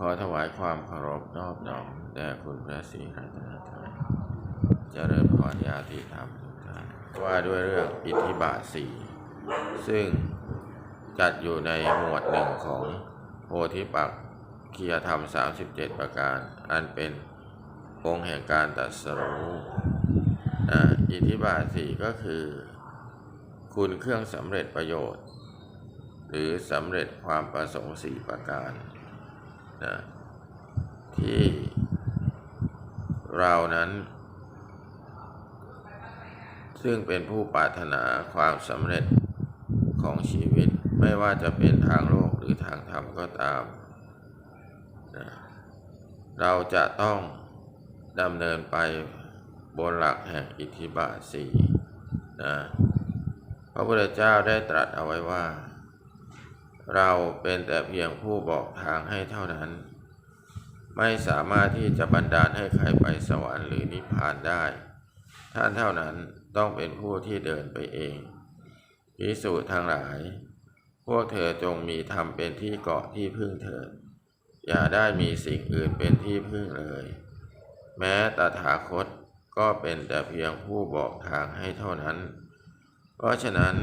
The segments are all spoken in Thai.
ขอถวายความเคารพนอบน้อมแด่คุณพระศรีรัตนตรัยเจริญพรญาติธรรมทุกานว่าด้วยเรื่องอิทธิบาทสี่ซึ่งจัดอยู่ในหมวดหนึ่งของโพธิปักขียธรรม 37 ประการ อันเป็นองค์แห่งการตรัสรู้อิทธิบาทสี่ก็คือ คุณเครื่องสำเร็จประโยชน์ หรือสำเร็จความประสงค์สี่ประการ นะที่เรานั้น ซึ่งเป็นผู้ปรารถนาความสำเร็จของชีวิตไม่ว่าจะเป็นทางโลกหรือทางธรรมก็ตามนะเราจะต้องดำเนินไปบนหลักแห่งอิทธิบาทสี่นะพระพุทธเจ้าได้ตรัสเอาไว้ว่า เราเป็นแต่เพียงผู้บอกทางให้เท่านั้น ไม่สามารถที่จะบันดาลให้ใครไปสวรรค์หรือนิพพานได้ ท่านเท่านั้นต้องเป็นผู้ที่เดินไปเองพิสูจน์ทั้งหลาย พวกเธอจงมีธรรมเป็นที่เกาะที่พึ่งเถิด อย่าได้มีสิ่งอื่นเป็นที่พึ่งเลย แม้ตถาคตก็เป็นแต่เพียงผู้บอกทางให้เท่านั้น เพราะฉะนั้น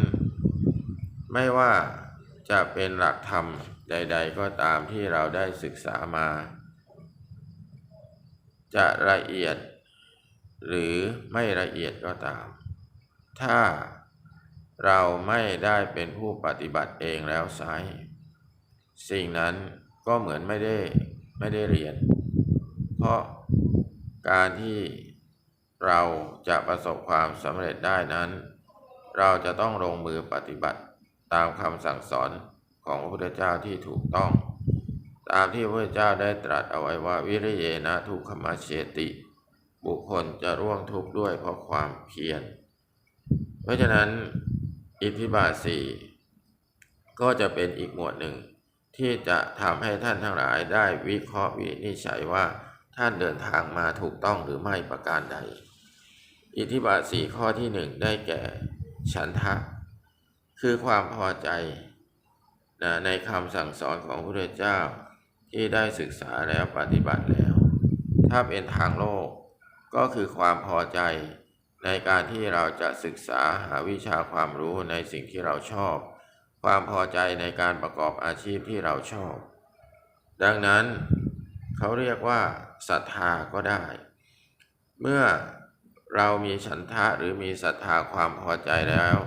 ไม่ว่า จะเป็นหลักธรรมใด ๆ ก็ตามที่เราได้ศึกษามา จะละเอียด หรือไม่ละเอียดก็ตาม ถ้าเราไม่ได้เป็นผู้ปฏิบัติเองแล้วไซร้สิ่งนั้นก็เหมือนไม่ได้ไม่ได้เรียน เพราะการที่เราจะประสบความสำเร็จได้นั้น เราจะต้องลงมือปฏิบัติ ตามคำสั่งสอนของพระพุทธเจ้าที่ถูกต้อง ตามที่พระพุทธเจ้าได้ตรัสเอาไว้ว่าวิริเยนะทุกขมัชเชติ บุคคลจะร่วงทุกข์ด้วยเพราะความเพียร เพราะฉะนั้นอิทธิบาทสี่ก็จะเป็นอีกหมวดหนึ่ง ที่จะทำให้ท่านทั้งหลายได้วิเคราะห์วินิจฉัยว่าท่านเดินทางมาถูกต้องหรือไม่ประการใด อิทธิบาทสี่ข้อที่หนึ่งได้แก่ ฉันทะ คือความพอใจนะในคำสั่งสอนของพระพุทธเจ้าที่ได้ศึกษาแล้วปฏิบัติแล้ว ถ้าเป็นทางโลกก็คือความพอใจในการที่เราจะศึกษาหาวิชาความรู้ในสิ่งที่เราชอบ ความพอใจในการประกอบอาชีพที่เราชอบ ดังนั้นเขาเรียกว่าศรัทธาก็ได้ เมื่อเรามีฉันทะหรือมีศรัทธาความพอใจแล้ว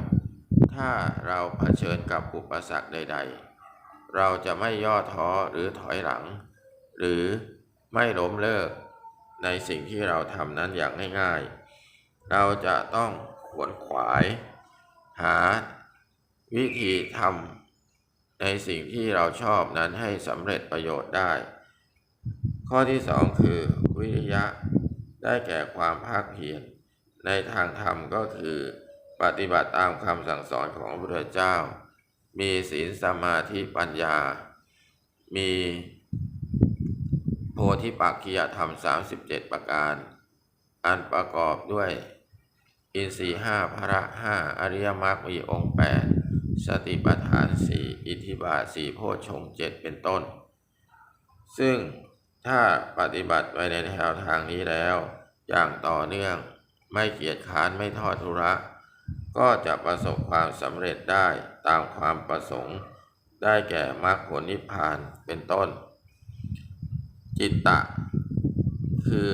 ถ้าเราเผชิญกับอุปสรรคใด ๆ เราจะไม่ย่อท้อหรือถอยหลัง หรือไม่ล้มเลิกในสิ่งที่เราทำนั้นอย่างง่ายๆ เราจะต้องขวนขวาย หาวิธีทำในสิ่งที่เราชอบนั้นให้สำเร็จประโยชน์ได้ ข้อที่สองคือวิริยะได้แก่ความภาคเพียรในทางธรรมก็คือ ปฏิบัติตามคำสั่งสอนของพระพุทธเจ้า มีศีลสมาธิปัญญา มีโพธิปักขียธรรม 37 ประการ อันประกอบด้วย อินทรีห้าพระห้าอริยมรรคมีองค์แปดสติปัฏฐานสี่อิทธิบาทสี่โพชฌงเจ็ดเป็นต้น ซึ่งถ้าปฏิบัติไปในแนวทางนี้แล้ว อย่างต่อเนื่องไม่เกียจค้านไม่ทอดทุระ ก็จะประสบความสำเร็จได้ตามความประสงค์ ได้แก่มรรคผลนิพพานเป็นต้น จิตตะ คือ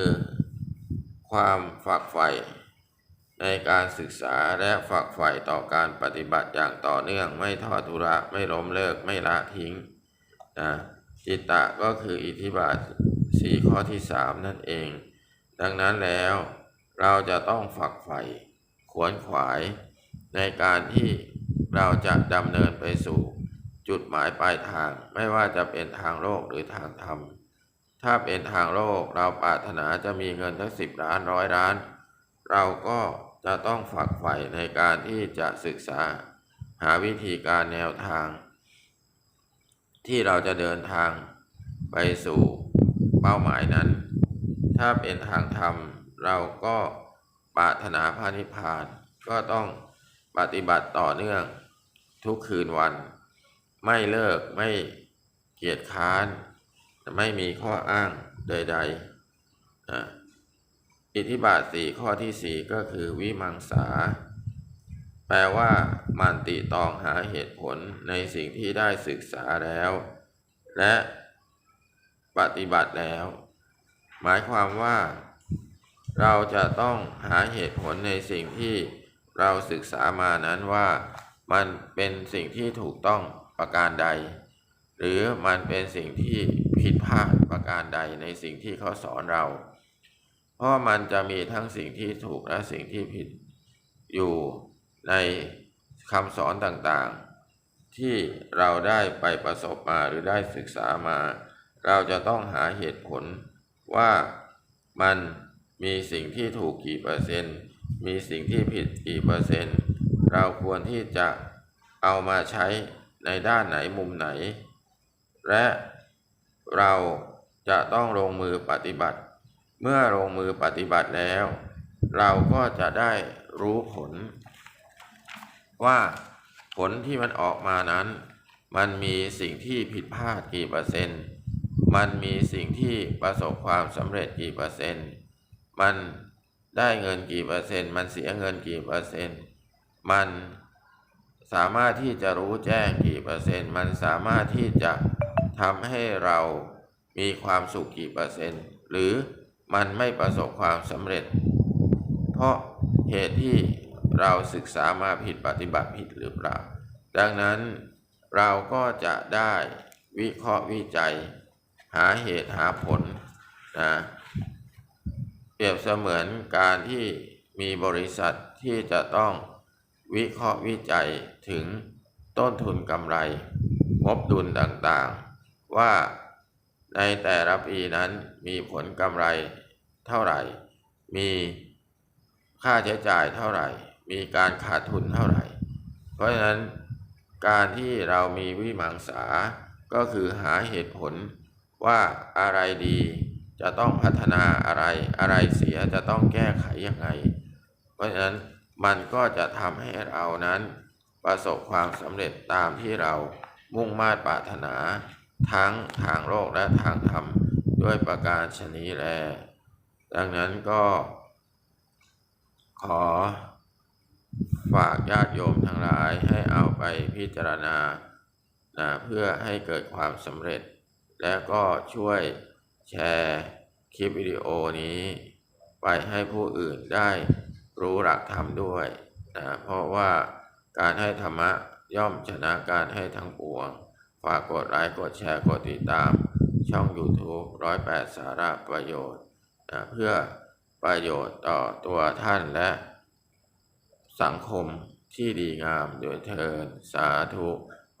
ความฝักใฝ่ในการศึกษาและฝักใฝ่ต่อการปฏิบัติอย่างต่อเนื่องไม่ทอดทุระไม่ล้มเลิกไม่ละทิ้งนะจิตตะก็คืออิทธิบาทสี่ข้อที่สามนั่นเอง ดังนั้นแล้วเราจะต้องฝักใฝ่ ขวนขวาย ในการที่เราจะดำเนินไปสู่จุดหมายปลายทางไม่ว่าจะเป็นทางโลกหรือทางธรรม ถ้าเป็นทางโลกเราปรารถนาจะมีเงินทั้งสิบล้านร้อยล้าน เราก็จะต้องฝักใฝ่ในการที่จะศึกษา หาวิธีการแนวทาง ที่เราจะเดินทางไปสู่เป้าหมายนั้น ถ้าเป็นทางธรรมเราก็ ปรารถนาพระนิพพานก็ต้องปฏิบัติต่อเนื่องทุกคืนวัน ไม่เลิกไม่เกียจค้านไม่มีข้ออ้างใดๆนะอิทธิบาทสี่ข้อที่สี่ก็คือวิมังสา แปลว่ามันติตองหาเหตุผลในสิ่งที่ได้ศึกษาแล้ว และปฏิบัติแล้ว หมายความว่า เราจะต้องหาเหตุผลในสิ่งที่เราศึกษามานั้นว่ามันเป็นสิ่งที่ถูกต้องประการใด หรือมันเป็นสิ่งที่ผิดพลาดประการใดในสิ่งที่เขาสอนเรา เพราะมันจะมีทั้งสิ่งที่ถูกและสิ่งที่ผิดอยู่ในคำสอนต่างๆ ที่เราได้ไปประสบมาหรือได้ศึกษามา เราจะต้องหาเหตุผลว่ามัน มีสิ่งที่ถูกกี่เปอร์เซ็นต์ มีสิ่งที่ผิดกี่เปอร์เซ็นต์ เราควรที่จะเอามาใช้ในด้านไหนมุมไหน และเราจะต้องลงมือปฏิบัติ เมื่อลงมือปฏิบัติแล้ว เราก็จะได้รู้ผล ว่าผลที่มันออกมานั้น มันมีสิ่งที่ผิดพลาดกี่เปอร์เซ็นต์ มันมีสิ่งที่ประสบความสำเร็จกี่เปอร์เซ็นต์ มันได้เงินกี่เปอร์เซ็นต์ มันเสียเงินกี่เปอร์เซ็นต์ มันสามารถที่จะรู้แจ้งกี่เปอร์เซ็นต์ มันสามารถที่จะทำให้เรามีความสุขกี่เปอร์เซ็นต์ หรือมันไม่ประสบความสำเร็จ เพราะเหตุที่เราศึกษามาผิดปฏิบัติผิดหรือเปล่า ดังนั้นเราก็จะได้วิเคราะห์วิจัย หาเหตุหาผลนะ เปรียบเสมือนการที่มีบริษัทที่จะต้องวิเคราะห์วิจัยถึงต้นทุนกำไร งบดุลต่างๆ ว่าในแต่ละปีนั้นมีผลกำไรเท่าไหร่ มีค่าใช้จ่ายเท่าไหร่ มีการขาดทุนเท่าไหร่ เพราะฉะนั้นการที่เรามีวิมังสา ก็คือหาเหตุผลว่าอะไรดี จะต้องพัฒนาอะไรอะไรเสียจะต้องแก้ไขยังไง เพราะฉะนั้นมันก็จะทำให้เรานั้น ประสบความสำเร็จตามที่เรามุ่งมา่ปรารถนา ทั้งทางโลกและทางธรรมด้วยประการชนีแล ดังนั้นก็ ขอ ฝากญาติโยมทั้งหลายให้เอาไปพิจารณานะเพื่อให้เกิดความสำเร็จ และก็ช่วย แชร์คลิปวิดีโอนี้ ไปให้ผู้อื่นได้รู้หลักธรรมด้วยนะเพราะว่าการให้ธรรมะย่อมชนะการให้ทั้งปวง ฝากกดไลค์กดแชร์กดติดตาม ช่อง YouTube 108 สาระประโยชน์นะเพื่อประโยชน์ต่อตัวท่านและ สังคมที่ดีงามโดยเทินสาธุ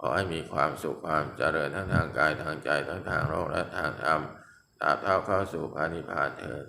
ขอให้มีความสุขความเจริญทั้งทางกายทางใจทั้งทางโลกและทางธรรม ตราบเท่าเข้าสู่พระนิพพานเถิด